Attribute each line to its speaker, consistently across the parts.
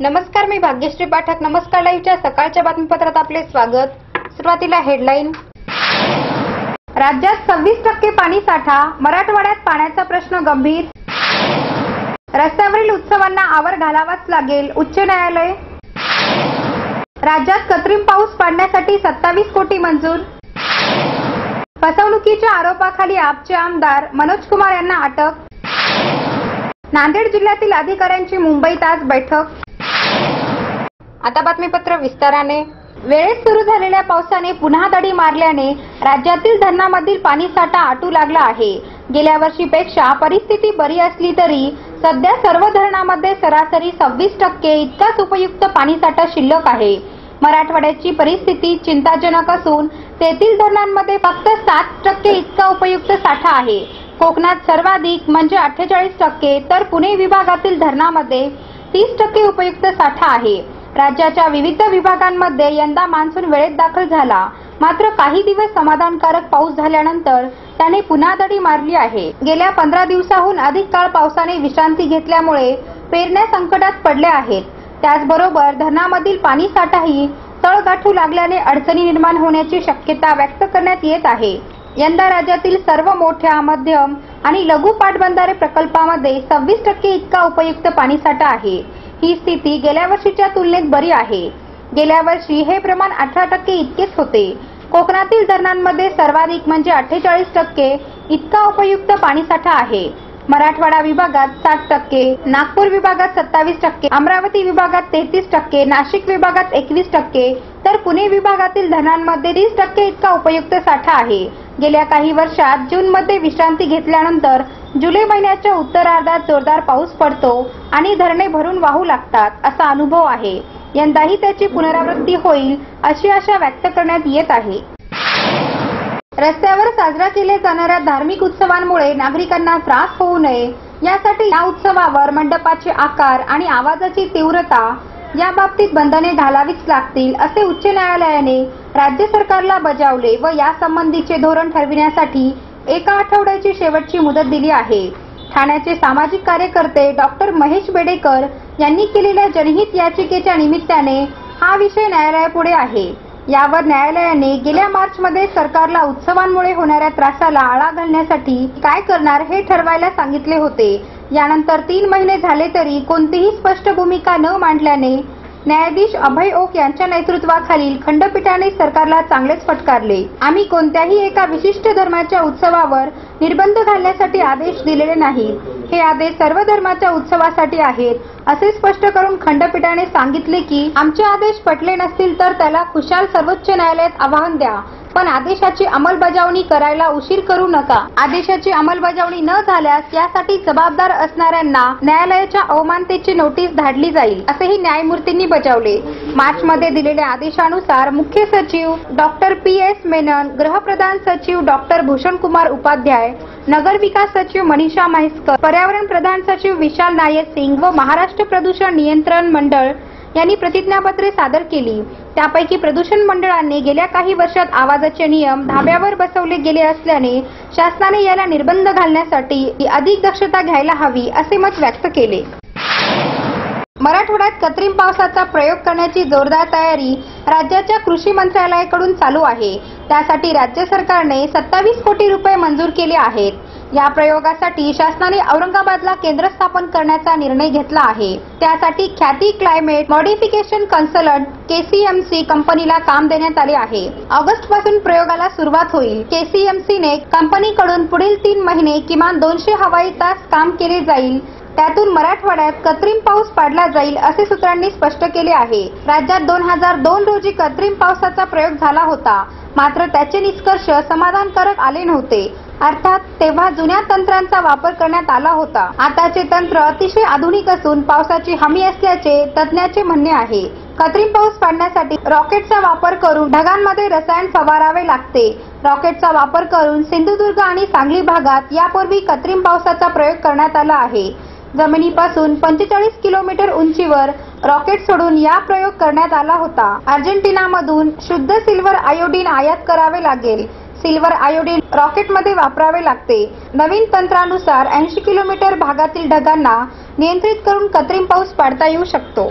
Speaker 1: नमस्कार मी भाग्यश्री पाठक. नमस्कार लाईव्हच्या सकाळच्या बातमीपत्रात आपले स्वागत. सुरुवातीला हेडलाईन. राज्यात सव्वीस टक्के पाणी साठा. मराठवाड्यात पाण्याचा प्रश्न गंभीर. रस्त्यावरील उत्सवांना आवर घालावाच लागेल उच्च न्यायालय. राज्यात कृत्रिम पाऊस पाडण्यासाठी सत्तावीस कोटी मंजूर. फसवणुकीच्या आरोपाखाली आपचे आमदार मनोज कुमार यांना अटक. नांदेड जिल्ह्यातील अधिकाऱ्यांची मुंबईत आज बैठक. आता बातमीपत्र विस्ताराने. वेळेत सुरू झालेल्या पावसाने पुन्हा दडी मारल्याने राज्यातील धरणामधील पाणीसाठा आटू लागला आहे. गेल्या वर्षीपेक्षा परिस्थिती बरी असली तरी सध्या सर्व धरणामध्ये सरासरी सव्वीस टक्के इतकाच उपयुक्त पाणीसाठा शिल्लक आहे. मराठवाड्याची परिस्थिती चिंताजनक असून तेथील धरणांमध्ये फक्त सात टक्के इतका उपयुक्त साठा आहे. कोकणात सर्वाधिक म्हणजे अठ्ठेचाळीस टक्के तर पुणे विभागातील धरणामध्ये तीस टक्के उपयुक्त साठा आहे. राज्याच्या विविध विभागांमध्ये यंदा मान्सून वेळेत दाखल झाला. मात्र काही दिवस समाधानकारक पाऊस झाल्यानंतर त्याने पुन्हा दडी मारली आहे. गेल्या पंधरा दिवसाहून अधिक काळ पावसाने विश्रांती घेतल्यामुळे पेरण्या संकटात पडल्या आहेत. त्याचबरोबर धरणामधील पाणी साठाही तळगाठू लागल्याने अडचणी निर्माण होण्याची शक्यता व्यक्त करण्यात येत आहे. यंदा राज्यातील सर्व मोठ्या मध्यम आणि लघु पाटबंधारे प्रकल्पामध्ये सव्वीस टक्के इतका उपयुक्त पाणीसाठा आहे. ही स्थिती गेल्या वर्षीच्या तुलनेत बरी आहे. गेल्या वर्षी हे प्रमाण अठरा टक्के इतकेच होते. कोकणातील धरणांमध्ये सर्वाधिक म्हणजे अठ्ठेचाळीस टक्के इतका उपयुक्त पाणीसाठा आहे. मराठवाडा विभागात साठ टक्के नागपूर विभागात सत्तावीस टक्के अमरावती विभागात तेहतीस टक्के नाशिक विभागात एकवीस टक्के तर पुणे विभागातील धरणांमध्ये तीस टक्के इतका उपयुक्त साठा आहे. गेल्या काही वर्षात जून मध्ये विश्रांती घेतल्यानंतर जुलै महिन्याच्या उत्तरार्धात जोरदार पाऊस पडतो आणि धरणे भरून वाहू लागतात असा अनुभव आहे. यंदाही त्याची पुनरावृत्ती होईल अशी आशा व्यक्त करण्यात येत आहे. रस्त्यावर साजरा केल्या जाणाऱ्या धार्मिक उत्सवांमुळे नागरिकांना त्रास होऊ नये. यासाठी या उत्सवावर मंडपाचे आकार आणि आवाजाची तीव्रता या बाबतीत बंधने घालावीच लागतील असे उच्च न्यायालयाने राज्य सरकारला बजावले व यासंबंधीचे धोरण ठरविण्यासाठी एका आठवड्याची शेवटची मुदत दिली आहे. ठाण्याचे सामाजिक कार्यकर्ते डॉक्टर महेश बेडेकर यांनी केलेल्या जनहित याचिकेच्या निमित्ताने हा विषय न्यायालयापुढे आहे. यावर न्यायालयाने गेल्या मार्च मध्ये सरकारला उत्सवांमुळे होणाऱ्या त्रासाला आळा घालण्यासाठी काय करणार हे ठरवायला सांगितले होते. यानंतर तीन महिने झाले तरी कोणतीही स्पष्ट भूमिका न मांडल्याने न्यायाधीश अभय ओक यांच्या नेतृत्वाखालील खंडपीठाने सरकारला चांगलेच फटकारले. आम्ही कोणत्याही एका विशिष्ट धर्माच्या उत्सवावर निर्बंध घालण्यासाठी आदेश दिलेले नाहीत. हे आदेश सर्व धर्माच्या उत्सवासाठी आहेत. असे स्पष्ट करून खंडपीठाने सांगितले की आमचे आदेश पटले नसतील तर त्याला खुशाल सर्वोच्च न्यायालयात आवाहन द्या. पण आदेशाची अंमलबजावणी करायला उशीर करू नका. आदेशाची अंमलबजावणी न झाल्यास यासाठी जबाबदार असणाऱ्यांना न्यायालयाच्या अवमानतेची नोटीस धाडली जाईल असेही न्यायमूर्तींनी बजावले. मार्च मध्ये दिलेल्या आदेशानुसार मुख्य सचिव डॉक्टर पी. एस. मेनन गृहप्रधान सचिव डॉक्टर भूषण कुमार उपाध्याय नगर विकास सचिव मनीषा म्हैसकर पर्यावरण प्रधान सचिव विशाल नायक सिंग व महाराष्ट्र प्रदूषण नियंत्रण मंडळ यांनी प्रतिज्ञापत्रे सादर केली. त्यापैकी प्रदूषण मंडळाने गेल्या काही वर्षात आवाजाचे नियम धाब्यावर बसवले गेले असल्याने शासनाने याला निर्बंध घालण्यासाठी अधिक दक्षता घ्यायला हवी असे मत व्यक्त केले. मराठवाड्यात कृत्रिम पावसाचा प्रयोग करण्याची जोरदार तयारी राज्याच्या कृषी मंत्रालयाकडून चालू आहे. त्यासाठी राज्य सरकारने सत्तावीस कोटी रुपये मंजूर केले आहेत. या प्रयोगासाठी शासनाने औरंगाबादला केंद्र स्थापन करण्याचा निर्णय घेतला आहे. त्यासाठी ख्याती क्लायमेट मॉडिफिकेशन कन्सल्टंट केसीएमसी कंपनीला काम देण्यात आले आहे. ऑगस्टपासून प्रयोगाला सुरुवात होईल. केसीएमसीने कंपनीकडून पुढील तीन महिने किमान दोनशे हवाई तास काम केले जाईल. त्यातून मराठवाड्यात कृत्रिम पाऊस पाडला जाईल असे सूत्रांनी स्पष्ट केले आहे. राज्यात दोन हजार दोन रोजी कृत्रिम पावसाचा प्रयोग झाला होता. मात्र त्याचे निष्कर्ष समाधानकारक आले नव्हते. अर्थात तेव्हा जुन्या तंत्रांचा वापर करण्यात आला होता. आताचे तंत्र अतिशय आधुनिक असून पावसाची हमी असल्याचे तज्ज्ञाचे म्हणणे आहे. कृत्रिम पाऊस पाडण्यासाठी रॉकेटचा वापर करून ढगांमध्ये रसायन फवारावे लागते. रॉकेटचा वापर करून सिंधुदुर्ग आणि सांगली भागात यापूर्वी कृत्रिम पावसाचा प्रयोग करण्यात आला आहे. जमिनीपासून पंचेचाळीस किलोमीटर उंचीवर रॉकेट सोडून या प्रयोग करण्यात आला होता. अर्जेंटिनामधून शुद्ध सिल्वर आयोडीन आयात करावे लागेल. सिल्वर आयोडीन रॉकेटमध्ये वापरावे लागते. नवीन तंत्रानुसार ऐंशी किलोमीटर भागातील ढगांना नियंत्रित करून कृत्रिम पाऊस पाडता येऊ शकतो.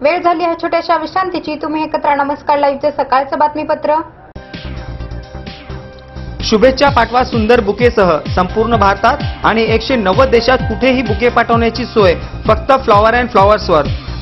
Speaker 1: वेळ झाली आहे छोट्याशा विश्रांतीची. तुम्ही एकत्र नमस्कार लाईव्हचे सकाळचं बातमीपत्र.
Speaker 2: शुभेच्छा पाठवा सुंदर बुकेसह. संपूर्ण भारतात आणि एकशे नव्वद देशात कुठेही बुके पाठवण्याची सोय. फक्त फ्लॉवर अँड फ्लॉवर्सवर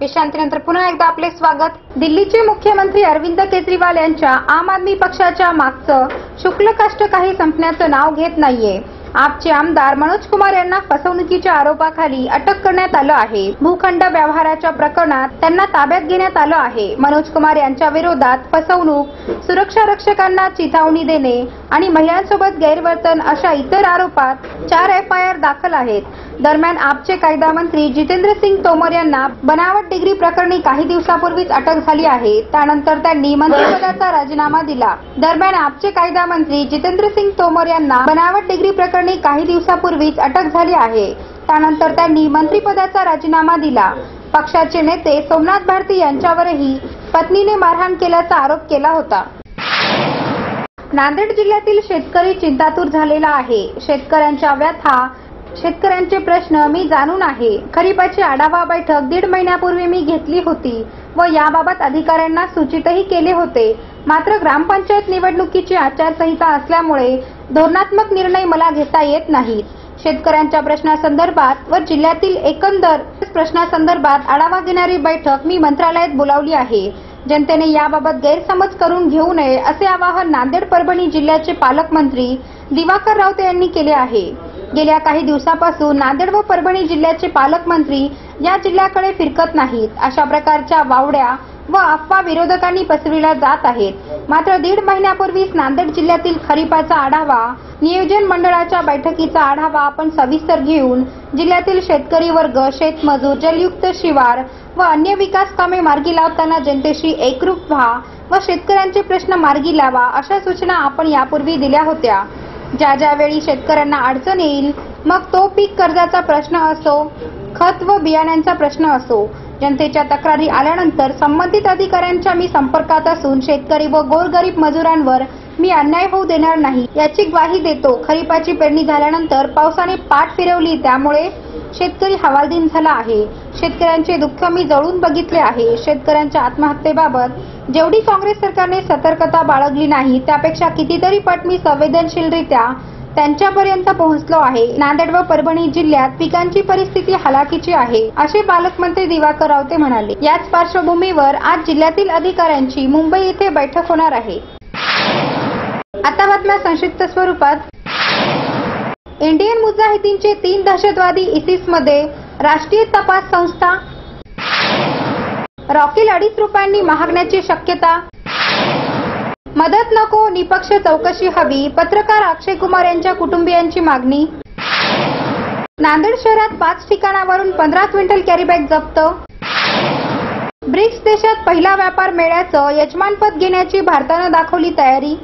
Speaker 1: विश्रांतीनंतर पुन्हा एकदा आपले स्वागत. दिल्लीचे मुख्यमंत्री अरविंद केजरीवाल यांच्या आम आदमी पक्षाच्या मागचं शुक्ल कष्ट काही संपण्याचं नाव घेत नाहीये. आपचे आमदार मनोज कुमार यांना फसवणुकीच्या आरोपाखाली अटक करण्यात आलं आहे. भूखंड व्यवहाराच्या प्रकरणात त्यांना ताब्यात घेण्यात आलं आहे. मनोज कुमार यांच्या विरोधात फसवणूक सुरक्षा रक्षकांना चिथावणी देणे आणि महिलांसोबत गैरवर्तन अशा इतर आरोपात चार एफ आय आर दाखल आहेत. दरम्यान आपचे कायदा मंत्री जितेंद्र सिंग तोमर यांना बनावट डिग्री प्रकरणी काही दिवसापूर्वीच अटक झाली आहे. त्यानंतर त्यांनी मंत्रिपदाचा राजीनामा दिला. दरम्यान आपचे कायदा मंत्री जितेंद्र सिंग तोमर यांना बनावट डिग्री प्रकरणी प्रकरणी काही दिवसापूर्वीच अटक झाली आहे. त्यानंतर त्यांनी मंत्रिपदाचा राजीनामा दिला. पक्षाचे नेते सोमनाथ भारती यांच्यावरही पत्नीने मारहाण केल्याचा आरोप केला होता. नांदेड जिल्ह्यातील शेतकरी चिंतातूर झालेला आहे. शेतकऱ्यांच्या व्यथा शेतकऱ्यांचे प्रश्न मी जाणून आहे. खरीपाची आढावा बैठक दीड महिन्यापूर्वी मी घेतली होती व याबाबत अधिकाऱ्यांना सूचितही केले होते. मात्र ग्रामपंचायत निवडणुकीची आचारसंहिता असल्यामुळे धोरणात्मक निर्णय मला घेता येत नाहीत. शेतकऱ्यांच्या प्रश्नासंदर्भात व जिल्ह्यातील एकंदर प्रश्नासंदर्भात आढावा घेणारी बैठक मी मंत्रालयात बोलावली आहे. जनतेने याबाबत गैरसमज करून घेऊ नये असे आवाहन नांदेड परभणी जिल्ह्याचे पालकमंत्री दिवाकर रावते यांनी केले आहे. गेल्या काही दिवसापासून नांदेड व परभणी जिल्ह्याचे पालकमंत्री या जिल्ह्याकडे फिरकत नाहीत. अशा प्रकारच्या वावड्या व अफवा विरोधकांनी पसरविल्या जात आहेत मात्र दीड महिन्यापूर्वीच नांदेड जिल्ह्यातील खरीपाचा आढावा नियोजन मंडळाच्या बैठकीचा आढावा आपण सविस्तर घेऊन जिल्ह्यातील शेतकरी वर्ग शेतमजूर जलयुक्त शिवार व अन्य विकास कामे मार्गी लावताना जनतेशी एकरूप व्हा व शेतकऱ्यांचे प्रश्न मार्गी लावा अशा सूचना आपण यापूर्वी दिल्या होत्या. ज्या ज्यावेळी शेतकऱ्यांना अडचण येईल मग तो पीक कर्जाचा प्रश्न असो खत व बियाण्यांचा प्रश्न असो. जनतेच्या तक्रारी आल्यानंतर संबंधित अधिकाऱ्यांच्या मी संपर्कात असून शेतकरी व गोरगरीब मजुरांवर मी अन्याय होऊ देणार नाही याची ग्वाही देतो. खरीपाची पेरणी झाल्यानंतर पावसाने पाठ फिरवली त्यामुळे शेतकरी हवालदिन झाला आहे. शेतकऱ्यांचे दुःख मी जळून बघितले आहे. शेतकऱ्यांच्या आत्महत्येबाबत जेवढी काँग्रेस सरकारने सतर्कता बाळगली नाही त्यापेक्षा कितीतरी पट मी संवेदनशीलरित्या त्यांच्यापर्यंत पोहोचलो आहे. नांदेड व परभणी जिल्ह्यात पिकांची परिस्थिती हलाखीची आहे असे पालकमंत्री दिवाकर रावते म्हणाले. याच पार्श्वभूमीवर आज जिल्ह्यातील अधिकाऱ्यांची मुंबई येथे बैठक होणार आहे. आता बातम्या संक्षिप्त स्वरूपात. इंडियन मुजाहिदीनचे तीन दहशतवादी इसिसमध्ये राष्ट्रीय तपास संस्था. रॉकेल अडीच रुपयांनी महागण्याची शक्यता. मदत नको निपक्ष चौकशी हवी. पत्रकार अक्षय कुमार यांच्या कुटुंबियांची मागणी. नांदेड शहरात पाच ठिकाणावरून पंधरा क्विंटल कॅरीबॅग जप्त. ब्रिक्स देशात पहिला व्यापार मेळ्याचं यजमानपद घेण्याची भारतानं दाखवली तयारी.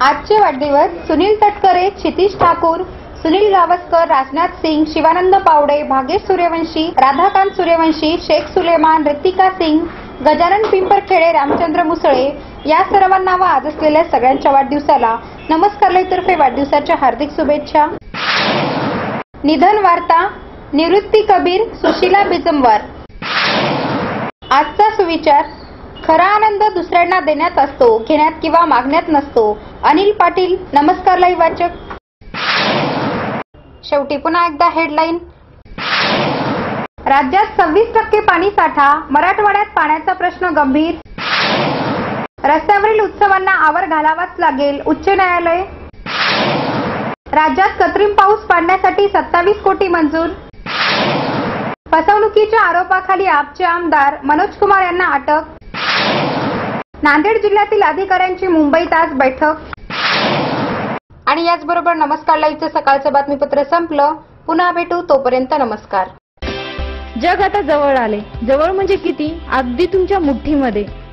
Speaker 1: आजचे वाढदिवस सुनील तटकरे क्षितिश ठाकूर सुनील गावस्कर राजनाथ सिंग शिवानंद पावडे भागेश सूर्यवंशी राधाकांत सूर्यवंशी शेख सुलेमान ऋतिका सिंग गजानन पिंपरखेडे रामचंद्र मुसळे या सर्वांना व आज असलेल्या सगळ्यांच्या वाढदिवसाला नमस्कारलयतर्फे वाढदिवसाच्या हार्दिक शुभेच्छा. निधन वार्ता निवृत्ती कबीर सुशीला बिजमवार. आजचा सुविचार खरा आनंद दुसऱ्यांना देण्यात असतो घेण्यात किंवा मागण्यात नसतो. अनिल पाटील नमस्कार लाई वाचक. शेवटी पुन्हा एकदा हेडलाईन. राज्यात सव्वीस टक्के पाणी साठा मराठवाड्यात पाण्याचा प्रश्न गंभीर. रस्त्यावरील उत्सवांना आवर घालावाच लागेल. उच्च न्यायालय. राज्यात कृत्रिम पाऊस पाडण्यासाठी सत्तावीस कोटी मंजूर. फसवणुकीच्या आरोपाखाली आपचे आमदार मनोज कुमार यांना अटक. नांदेड जिल्ह्यातील अधिकाऱ्यांची मुंबईत आज बैठक. आणि याचबरोबर नमस्कार लाईव्हचं सकाळचं बातमीपत्र संपलं. पुन्हा भेटू तोपर्यंत नमस्कार.
Speaker 3: जग आता जवळ आले. जवळ म्हणजे किती? अगदी तुमच्या मुठ्ठीमध्ये